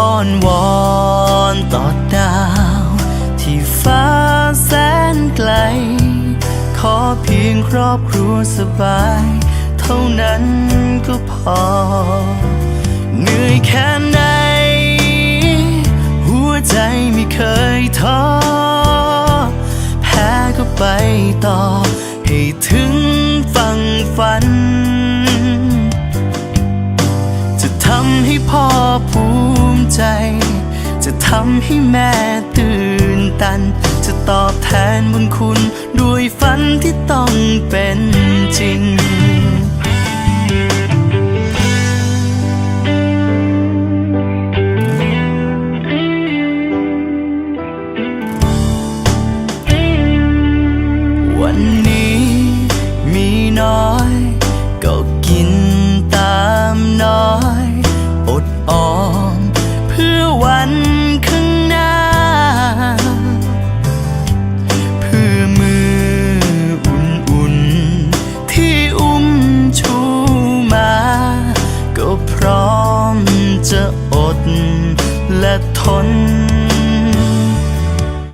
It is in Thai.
อ้อนวอนต่อดาว ที่ฟ้าแสนไกล ขอเพียงครอบครัวสบาย เท่านั้นก็พอ เหนื่อยแค่ไหน หัวใจไม่เคยท้อแพ้ก็ไปต่อ ให้ถึงฝั่งฝันำให้พ่อภูมิใจ จะทำให้แม่ตื่นตัน จะตอบแทนบุญคุณ ด้วยฝันที่ต้องเป็นจริงวันนี้ วันข้างหน้า เพื่อมืออุ่นๆ ที่อุ้มชูมา ก็พร้อมจะอดและทน